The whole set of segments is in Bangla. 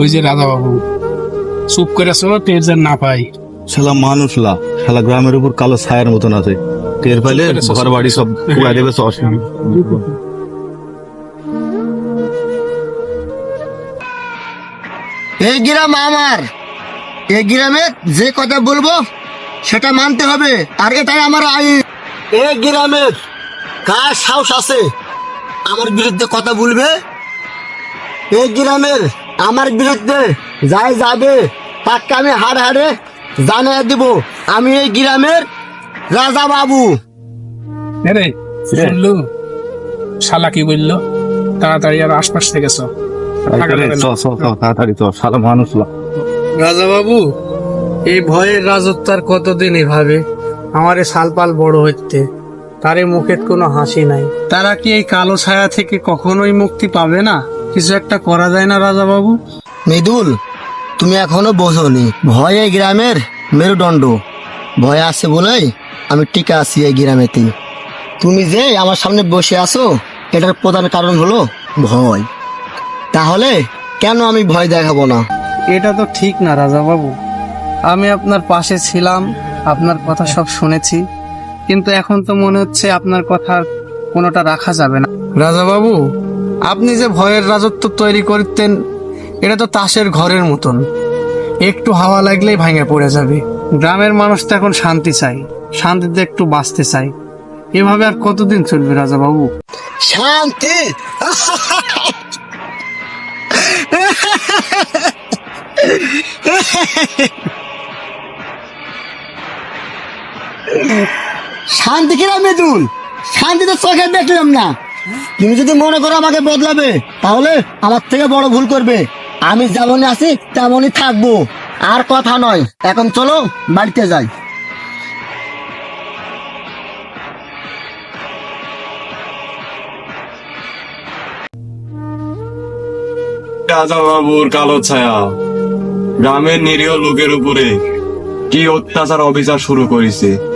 ওই যে রাধা বাবু। চুপ করে শোনো টের যেন না পাই। শালা মানুষ লা শালা গ্রামের উপর কালো ছায়ার মতন আছে। টের পাইলে ঘর বাড়ি সব পুরা দেবে এই গ্রাম আমার। এই গ্রামে যে কথা বলব সেটা মানতে হবে আর এটাই আমার আইন। এই গ্রামের কার সাহস আছে? আমার বিরুদ্ধে কথা বলবে? এই গ্রামের আমার বিরুদ্ধে যাই যাবে তাকে আমি হাড় হাড়ে জানিয়ে দিব। আমি এই গ্রামের রাজা বাবু। রে শুনলু? শালা কি বলল? তাড়াতাড়ি আর আশপাশ থেকে সব তাড়াতাড়ি চ শালা মানুষ রাজা বাবু এই ভয়ের রাজত্ব আর কতদিন এভাবে? আমারে সালপাল বড় হচ্ছে তারে মুখের কোনো হাসি নাই। তারা কি এই কালো ছায়া থেকে কখনোই মুক্তি পাবে না? কিছু একটা করা যায় না রাজা বাবু মৃদুল তুমি এখনও বোঝনি। ভয় এই গ্রামের মেরুদণ্ড। ভয় আছে বলেই আমি টিকা আছি এই গ্রামেতে। তুমি যে আমার সামনে বসে আছো এটার প্রধান কারণ হলো ভয়। তাহলে কেন আমি ভয় দেখাবো না? এটা তো ঠিক না রাজা বাবু আমি আপনার পাশে ছিলাম আপনার কথা সব শুনেছি। কিন্তু এখন তো মনে হচ্ছে আপনার কথা কোনোটা রাখা যাবে না। রাজা বাবু আপনি যে ভয়ের রাজত্ব তৈরি করতেন, এটা তো তাসের ঘরের মতন। একটু হাওয়া লাগলেই ভাঙে পড়ে যাবে। গ্রামের মানুষ তো এখন শান্তি চাই শান্তিতে একটু বাঁচতে চাই এভাবে আর কতদিন চলবে রাজা বাবু শান্তি? শান্তি কিনা মৃদুল? শান্তি তো চোখে দেখলাম না। তুমি যদি মনে করো আমাকে বদলাবে, তাহলে আমার থেকে বড় ভুল করবে। আমি যেমনই আছি, তেমনই থাকব। আর কথা নয়। এখন চলো বাড়িতে যাই। রাজা বাবুর কালো ছায়া, গ্রামের নিরীহ লোকের উপরে কি অত্যাচার অবিচার শুরু করেছে?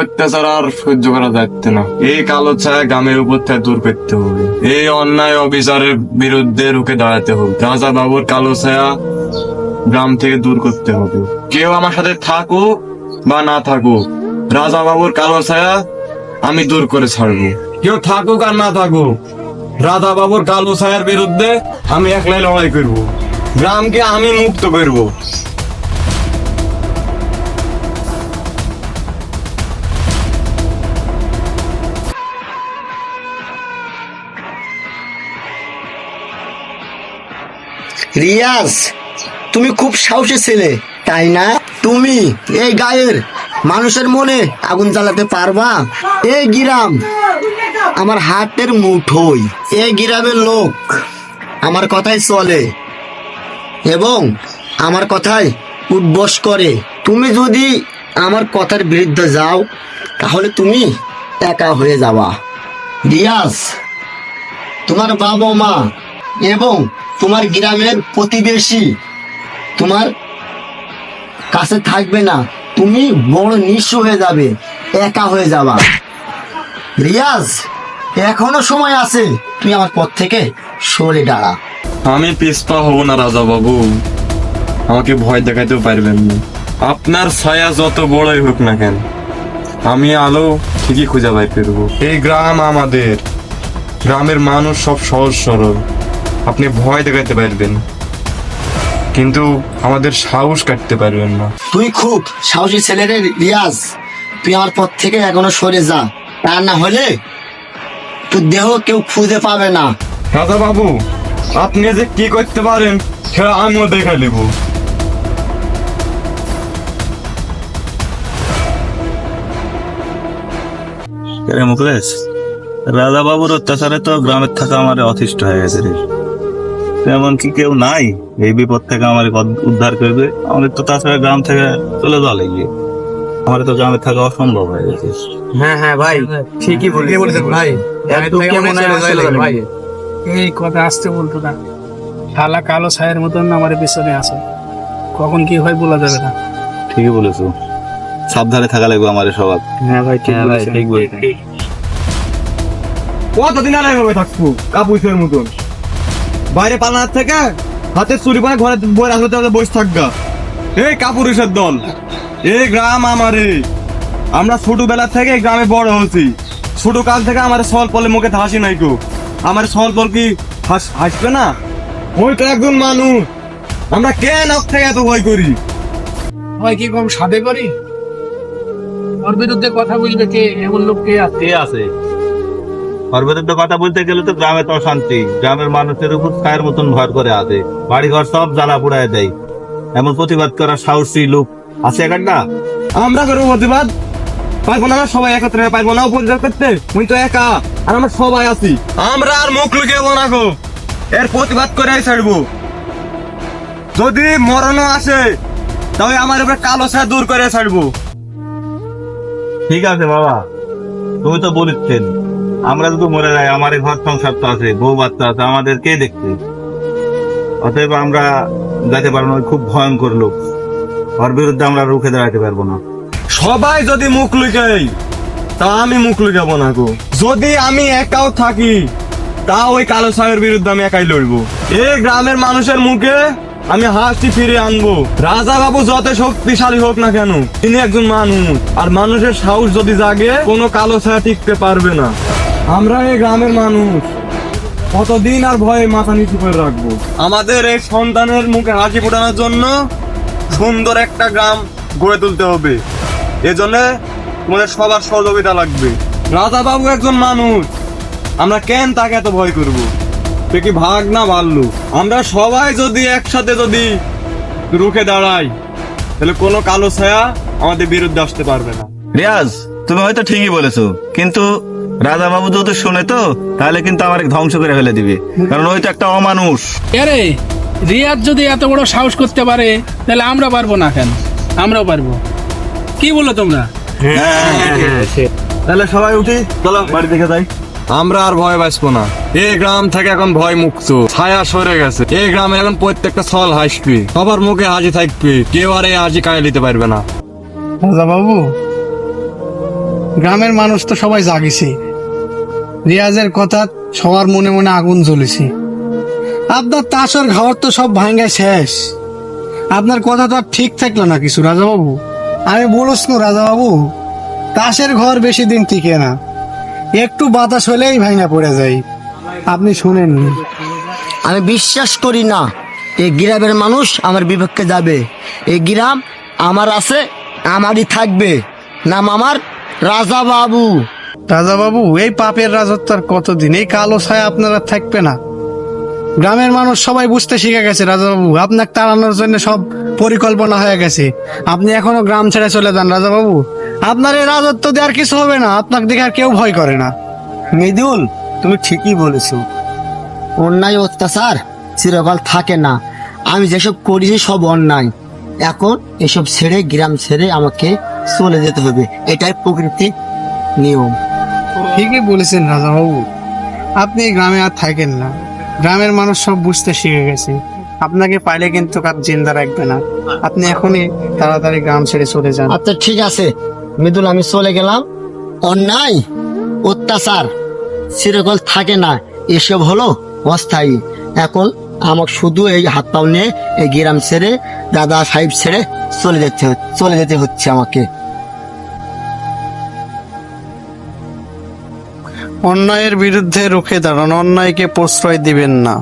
অত্যাচার আর সহ্য করা যাচ্ছে না। এই কালো ছায়া গ্রামের উপর থেকে দূর করতে হবে। এই অন্যায় অবিচারের বিরুদ্ধে রুখে দাঁড়াতে হবে। রাজা বাবুর কালো ছায়া গ্রাম থেকে দূর করতে হবে। কেউ আমার সাথে থাকুক বা না থাকুক, রাজা বাবুর কালো ছায়া আমি দূর করে ছাড়বো। কেউ থাকুক আর না থাকুক, রাজা বাবুর কালো ছায়ার বিরুদ্ধে আমি একলাই লড়াই করব। গ্রামকে আমি মুক্ত করব। রিয়াজ, তুমি খুব সাহসী ছেলে, তাই না? তুমি, এই গায়ের মানুষের মনে আগুন জ্বালাতে পারবা? এই গ্রাম আমার হাতের মুঠোই এই গ্রামের লোক আমার কথাই চলে এবং আমার কথায় উদ্বস করে। তুমি যদি আমার কথার বিরুদ্ধে যাও, তাহলে তুমি একা হয়ে যাবা। রিয়াজ, তোমার বাবা মা এবং তোমার গ্রামের প্রতিবেশী তোমার কাছে থাকবে না। তুমি বড় নিঃস্ব হয়ে যাবে, একা হয়ে যাবা। রিয়াজ, এখনও সময় আছে। তুমি আমার পথ থেকে সরে দাঁড়া। আমি পিসপা হব না রাজা বাবু। আমাকে ভয় দেখাতেও পারবেন না। আপনার ছায়া যত বড়ই হোক না কেন, আমি আলো ঠিকই খুঁজে পাই ফিরবো এই গ্রাম আমাদের। গ্রামের মানুষ সব সহজ সরল। আপনি ভয় দেখাতে পারবেন। কিন্তু আমাদের সাহস কাটতে পারবেন না। তুই খুব সাহসী ছেলের রিয়াজ। তুই আমার পথ থেকে এখনও সরে যা। তা না হলে তোর দেহ কেউ খুঁজে পাবে না। দাদা বাবু আপনি যে কি করতে পারেন সেটা আমিও দেখে নেব। মুকলেশ রাজাবাবুর অত্যাচারে তো গ্রামের থাকা আমার অতিষ্ঠ হয়ে গেছে রে। তেমন কি কেউ নাই এই বিপদ থেকে আমার উদ্ধার করবে। আমাদের তো তাছাড়া গ্রাম থেকে চলে যাওয়া লাগবে। আমার তো গ্রামে থাকা অসম্ভব হয়ে গেছে। হ্যাঁ হ্যাঁ ভাই ঠিকই বলেছেন। ভাই। ভাই? এই কথা আসতে বলতো না। শালা কালো ছায়ের মতন আমার পিছনে আছে। কখন কি হয় বলা যাবে না। ঠিকই বলেছ। সাবধানে থাকা লাগবে আমার সবার। হ্যাঁ ভাই ঠিক বলেছেন। ঠিক বলেছেন। কতদিন আর এভাবে থাকব? কাপুসের মতন। বাইরে পালানোর থেকে হাতে চুরি পায় ঘরে বই রাখতে বসে থাকগা এই কাপুরুষের দল এই গ্রাম আমারে আমরা ছোটবেলা থেকে এই গ্রামে বড় হয়েছি। ছোট কাল থেকে আমার সল পলে মুখে হাসি নাই কো আমার সল পল কি হাস- হাসবে না? ওই তো একজন মানুষ। আমরা কেন থেকে এত ভয় করি? ভয় কি কম সাদে করি? ওর বিরুদ্ধে কথা বলবে কে? এমন লোক কে আছে? কে আছে? বিরুদ্ধে কথা বলতে গেলে তো গ্রামে তো শান্তি গ্রামের মানুষের উপর ছায়ের মতন ভর করে আছে। বাড়ি ঘর সব জ্বালা পুড়ায় দেয়। এমন প্রতিবাদ করার সাহসী লোক আছে একটা আমরা করব প্রতিবাদ। পারব না সবাই একত্রে পারব না উপযোগ করতে মুই তো একা আর আমরা সবাই আছি। আমরা আর মুখ লুকিয়ে না গো। এর প্রতিবাদ করে ছাড়বো। যদি মরণও আসে তবে আমার উপরে কালো ছায়া দূর করে ছাড়বো। ঠিক আছে বাবা তুমি তো বলেছেন আমরা যদি মরে যাই, আমার ঘর সংসার তো আছে, বউ বাচ্চা আছে, আমাদের কে দেখতে অতএব আমরা যেতে পারব না খুব ভয়ঙ্কর লোক। ওর বিরুদ্ধে আমরা রুখে দাঁড়াতে পারব না। সবাই যদি মুখ লুকাই তা আমি মুখ লুকাবো না গো। যদি আমি একাও থাকি, তা ওই কালো ছায়ের বিরুদ্ধে আমি একাই লড়বো। এই গ্রামের মানুষের মুখে আমি হাসি ফিরে আনব। রাজা বাবু যত শক্তিশালী হোক না কেন, তিনি একজন মানুষ। আর মানুষের সাহস যদি জাগে, কোনো কালো ছায়া টিকতে পারবে না। আমরা এই গ্রামের মানুষ। কতদিন আর ভয়ে মাথা নিচু করে রাখব? আমাদের এই সন্তানের মুখে হাসি ফোটানোর জন্য সুন্দর একটা গ্রাম গড়ে তুলতে হবে। এজন্য তোমাদের সবার সহযোগিতা লাগবে। রাজা বাবু একজন মানুষ। আমরা কেন তাকে এত ভয় করব? সে কি ভাগ না ভাল্লু? আমরা সবাই যদি একসাথে যদি রুখে দাঁড়াই তাহলে কোনো কালো ছায়া আমাদের বিরুদ্ধে আসতে পারবে না। রিয়াজ তুমি হয়তো ঠিকই বলেছ কিন্তু রাজা বাবু যদি শুনে তো তাহলে কিন্তু আমার ধ্বংস করে ফেলে দিবে। কারণ ওই তো একটা অমানুষ। আরে রিয়াদ যদি এত বড় সাহস করতে পারে তাহলে আমরা পারব না কেন? আমরাও পারব। কি বলো তোমরা? তাহলে সবাই উঠি চলো বাড়ি দেখে যাই। আমরা আর ভয় বাঁচবো না। এই গ্রাম থেকে এখন ভয় মুক্ত। ছায়া সরে গেছে। এই গ্রামে এখন প্রত্যেকটা ছল হাসবে। সবার মুখে হাসি থাকবে। কেউ আর এই হাসি কায়ে নিতে পারবে না। রাজা বাবু গ্রামের মানুষ তো সবাই জাগিছে। রিয়াজের কথা সবার মনে মনে আগুন জ্বলেছে। আপনার তাসর ঘর তো সব ভাঙ্গা শেষ। আপনার কথা তো আর ঠিক থাকল না কিছু, রাজাবাবু। আমি বলস না রাজাবাবু, তাসের ঘর বেশি দিন টিকে না। একটু বাতাস হলেই ভাঙা পড়ে যায়। আপনি শুনেননি আমি বিশ্বাস করি না, এই গ্রামের মানুষ আমার বিপক্ষে যাবে। এই গ্রাম আমার আছে, আমারই থাকবে। নাম আমার রাজা বাবু। রাজা বাবু এই পাপের রাজত্ব আর কতদিন? এই কালো ছায়া আপনারা থাকবে না। গ্রামের মানুষ সবাই বুঝতে শিখে গেছে রাজা বাবু। আপনাকে তাড়ানোর জন্য সব পরিকল্পনা হয়ে গেছে। আপনি এখনও গ্রাম ছেড়ে চলে যান রাজা বাবু। আপনার এই রাজত্ব দিয়ে আর কিছু হবে না। আপনাকে দেখে আর কেউ ভয় করে না। মৃদুল তুমি ঠিকই বলেছ। অন্যায় অত্যাচার চিরকাল থাকে না। আমি যেসব করেছি সব অন্যায়। এখন এসব ছেড়ে গ্রাম ছেড়ে আমাকে চলে যেতে হবে। এটাই প্রকৃতির নিয়ম। ঠিকই বলেছেন রাজা বাবু আপনি গ্রামে আর থাকেন না। গ্রামের মানুষ সব বুঝতে শিখে গেছে। আপনাকে পাইলে কিন্তু কার জিন্দা রাখবে না। আপনি এখনই তাড়াতাড়ি গ্রাম ছেড়ে চলে যান। আচ্ছা ঠিক আছে। মৃদুল আমি চলে গেলাম। অন্যায় অত্যাচার চিরকাল থাকে না। এসব হলো অস্থায়ী। এখন আমাকে শুধু এই হাত পাও নিয়ে এই গ্রাম ছেড়ে, দাদা সাহেব ছেড়ে চলে যেতে চলে যেতে হচ্ছে আমাকে। অন্যায়ের বিরুদ্ধে রুখে দাঁড়ান, অন্যায়কে প্রশ্রয় দিবেন না।